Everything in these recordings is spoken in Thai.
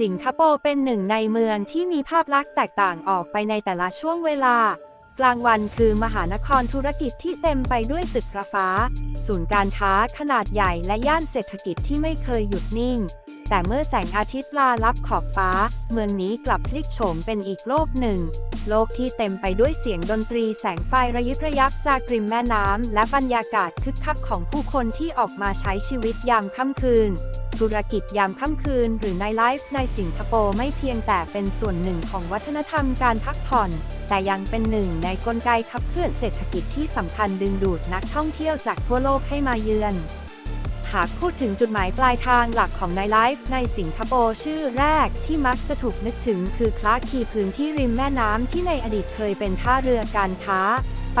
สิงคโปร์เป็นหนึ่งในเมืองที่มีภาพลักษณ์แตกต่างออกไปในแต่ละช่วงเวลา กลางวันคือมหานครธุรกิจที่เต็มไปด้วยตึกระฟ้า ศูนย์การค้าขนาดใหญ่และย่านเศรษฐกิจที่ไม่เคยหยุดนิ่ง แต่เมื่อแสงอาทิตย์ลาลับขอบฟ้า เมืองนี้กลับพลิกโฉมเป็นอีกโลกหนึ่ง โลกที่เต็มไปด้วยเสียงดนตรีแสงไฟระยิบระยับจากริมแม่น้ำและบรรยากาศคึกคักของผู้คนที่ออกมาใช้ชีวิตยามค่ำคืน ธุรกิจยามค่ำคืน หรือในไลฟ์ในสิงคโปร์ไม่เพียงแต่เป็นส่วนหนึ่งของวัฒนธรรมการพักผ่อน แต่ยังเป็นหนึ่งในกลไกขับเคลื่อนเศรษฐกิจที่สำคัญดึงดูดนักท่องเที่ยวจากทั่วโลกให้มาเยือนหากพูดถึงจุดหมายปลายทางหลักของในไลฟ์ในสิงคโปร์ชื่อแรกที่มักจะถูกนึกถึงคือคลาร์กคีพื้นที่ริมแม่น้ำที่ในอดีตเคยเป็นท่าเรือการค้า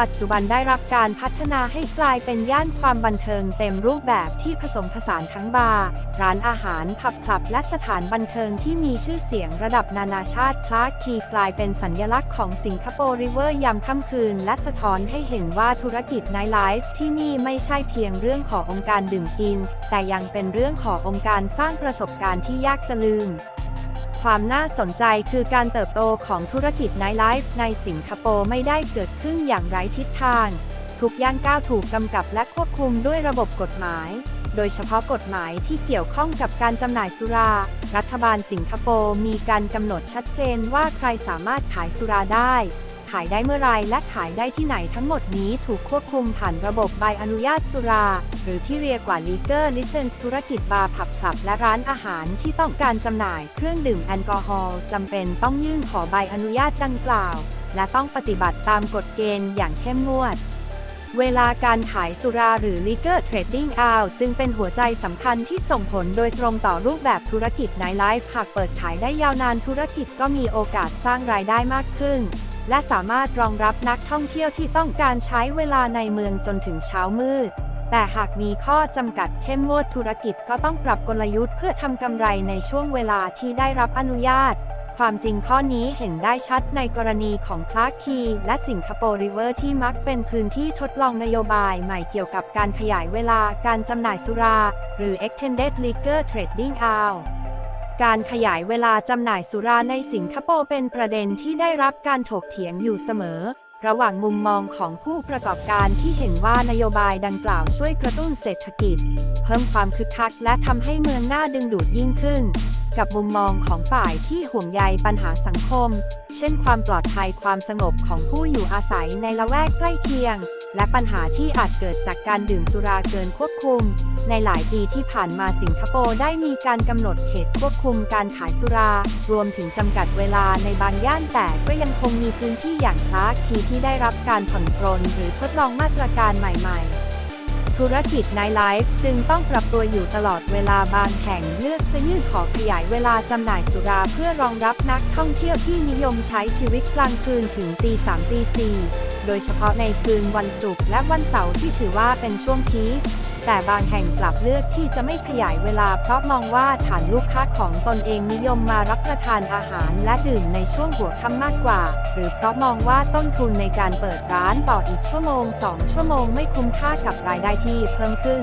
ปัจจุบันได้รับการพัฒนาให้กลายเป็นย่านความบันเทิงเต็มรูปแบบที่ผสมผสานทั้งบาร์ร้านอาหารผับคลับ และสถานบันเทิงที่มีชื่อเสียงระดับนานาชาติคลาร์กคีกลายเป็นสัญลักษณ์ของสิงคโปร์ริเวอร์ยามค่ำคืน และสะท้อนให้เห็นว่าธุรกิจไนท์ไลฟ์ที่นี่ไม่ใช่เพียงเรื่องขององค์การดื่มกิน แต่ยังเป็นเรื่องขององค์การสร้างประสบการณ์ที่ยากจะลืม ความน่าสนใจคือการเติบโตของธุรกิจไนท์ไลฟ์ในสิงคโปร์ไม่ได้เกิดขึ้นอย่างไร้ทิศทาง ทุกย่างก้าวถูกกำกับและควบคุมด้วยระบบกฎหมาย โดยเฉพาะกฎหมายที่เกี่ยวข้องกับการจำหน่ายสุรา รัฐบาลสิงคโปร์มีการกำหนดชัดเจนว่าใครสามารถขายสุราได้ ขายได้เมื่อไรและขายได้ที่ไหนทั้งหมดนี้ถูกควบคุมผ่านระบบใบอนุญาตสุรา หรือที่เรียกว่า Liquor License ธุรกิจบาร์ผับคลับและร้านอาหารที่ต้องการจำหน่ายเครื่องดื่มแอลกอฮอล์จำเป็นต้องยื่นขอใบอนุญาตดังกล่าว และต้องปฏิบัติตามกฎเกณฑ์อย่างเข้มงวดเวลาการขายสุราหรือ Liquor Trading Out จึงเป็นหัวใจสำคัญที่ส่งผลโดยตรงต่อรูปแบบธุรกิจไนท์ไลฟ์หากเปิดขายได้ยาวนานธุรกิจก็มีโอกาสสร้างรายได้มากขึ้น และสามารถรองรับนักท่องเที่ยวที่ต้องการใช้เวลาในเมืองจนถึงเช้ามืด แต่หากมีข้อจำกัดเข้มงวดธุรกิจก็ต้องปรับกลยุทธ์เพื่อทำกำไรในช่วงเวลาที่ได้รับอนุญาต ความจริงข้อนี้เห็นได้ชัดในกรณีของคลาร์คีและสิงคโปร์ริเวอร์ที่มักเป็นพื้นที่ทดลองนโยบายใหม่เกี่ยวกับการขยายเวลาการจำหน่ายสุรา หรือ Extended Liquor Trading Out การขยายเวลาจำหน่ายสุราในสิงคโปร์เป็นประเด็นที่ได้รับการถกเถียงอยู่เสมอ ระหว่างมุมมองของผู้ประกอบการที่เห็นว่านโยบายดังกล่าวช่วยกระตุ้นเศรษฐกิจ เพิ่มความคึกคักและทำให้เมืองน่าดึงดูดยิ่งขึ้น กับมุมมองของฝ่ายที่ห่วงใยปัญหาสังคม เช่นความปลอดภัยความสงบของผู้อยู่อาศัยในละแวกใกล้เคียง และปัญหาที่อาจเกิดจากการดื่มสุราเกินควบคุม ในหลายปีที่ผ่านมาสิงคโปร์ได้มีการกำหนดเขตควบคุมการขายสุรา รวมถึงจำกัดเวลาในบางย่านแต่ก็ยังคงมีพื้นที่อย่างคลาคีที่ได้รับการผ่อนปรนหรือทดลองมาตรการใหม่ ๆ ธุรกิจไนท์ไลฟ์จึงต้องปรับตัวอยู่ตลอดเวลาบางแห่งเลือกจะยื่นขอขยายเวลาจำหน่ายสุราเพื่อรองรับนักท่องเที่ยวที่นิยมใช้ชีวิตกลางคืนถึงตีสามตีสี่โดยเฉพาะในคืนวันศุกร์และวันเสาร์ที่ถือว่าเป็นช่วงพีคแต่บางแห่งกลับเลือกที่จะไม่ขยายเวลาเพราะมองว่าฐานลูกค้าของตนเองนิยมมารับประทานอาหารและดื่มในช่วงหัวค่ำมากกว่า หรือเพราะมองว่าต้นทุนในการเปิดร้านต่ออีกชั่วโมง 2 ชั่วโมงไม่คุ้มค่ากับรายได้ที่เพิ่มขึ้น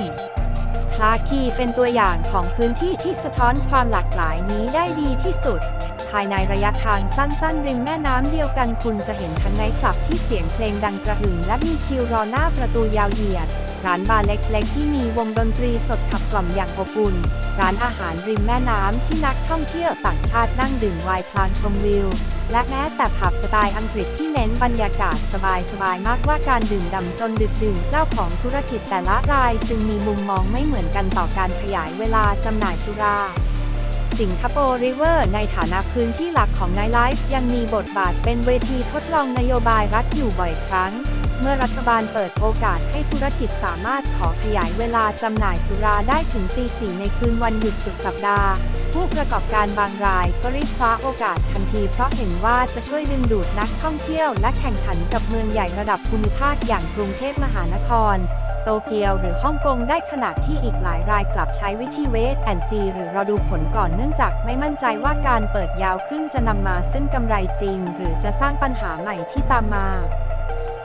คลาคีเป็นตัวอย่างของพื้นที่ที่สะท้อนความหลากหลายนี้ได้ดีที่สุด ภายในระยะทางสั้นๆ ริมแม่น้ำเดียวกันคุณจะเห็นทั้งไนคลับที่เสียงเพลงดังกระหึ่มและมีคิวรอหน้าประตูยาวเหยียด ร้านบาร์เล็กๆ ที่มีวงดนตรีสดขับกล่อมอย่างอบอุ่น ร้านอาหารริมแม่น้ำที่นักท่องเที่ยวต่างชาตินั่งดื่มไวน์พลางชมวิว และแม้แต่ผับสไตล์อังกฤษที่เน้นบรรยากาศสบายๆมากกว่าการดื่มด่ำจนดึกดื่นเจ้าของธุรกิจแต่ละรายจึงมีมุมมองไม่เหมือนกันต่อการขยายเวลาจำหน่ายสุราสิงคโปร์ริเวอร์ในฐานะพื้นที่หลักของไนท์ไลฟ์ยังมีบทบาทเป็นเวทีทดลองนโยบายรัฐอยู่บ่อยครั้ง เมื่อรัฐบาลเปิดโอกาสให้ธุรกิจสามารถขอขยายเวลาจำหน่ายสุราได้ถึงตีสี่ในคืนวันหยุดสุดสัปดาห์ ผู้ประกอบการบางรายก็รีบคว้าโอกาสทันทีเพราะเห็นว่าจะช่วยดึงดูดนักท่องเที่ยวและแข่งขันกับเมืองใหญ่ระดับภูมิภาคอย่างกรุงเทพมหานคร โตเกียวหรือฮ่องกงได้ขนาดที่อีกหลายรายกลับใช้วิธีเวทแอนซีหรือรอดูผลก่อนเนื่องจากไม่มั่นใจว่าการเปิดยาวขึ้นจะนำมาซึ่งกำไรจริง หรือจะสร้างปัญหาใหม่ที่ตามมา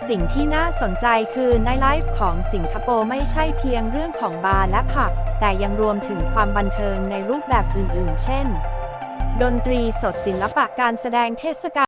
สิ่งที่น่าสนใจคือในไลฟ์ของสิงคโปร์ไม่ใช่เพียงเรื่องของบาร์และผับ แต่ยังรวมถึงความบันเทิงในรูปแบบอื่นๆ เช่น ดนตรีสดศิลปะการแสดงเทศกาล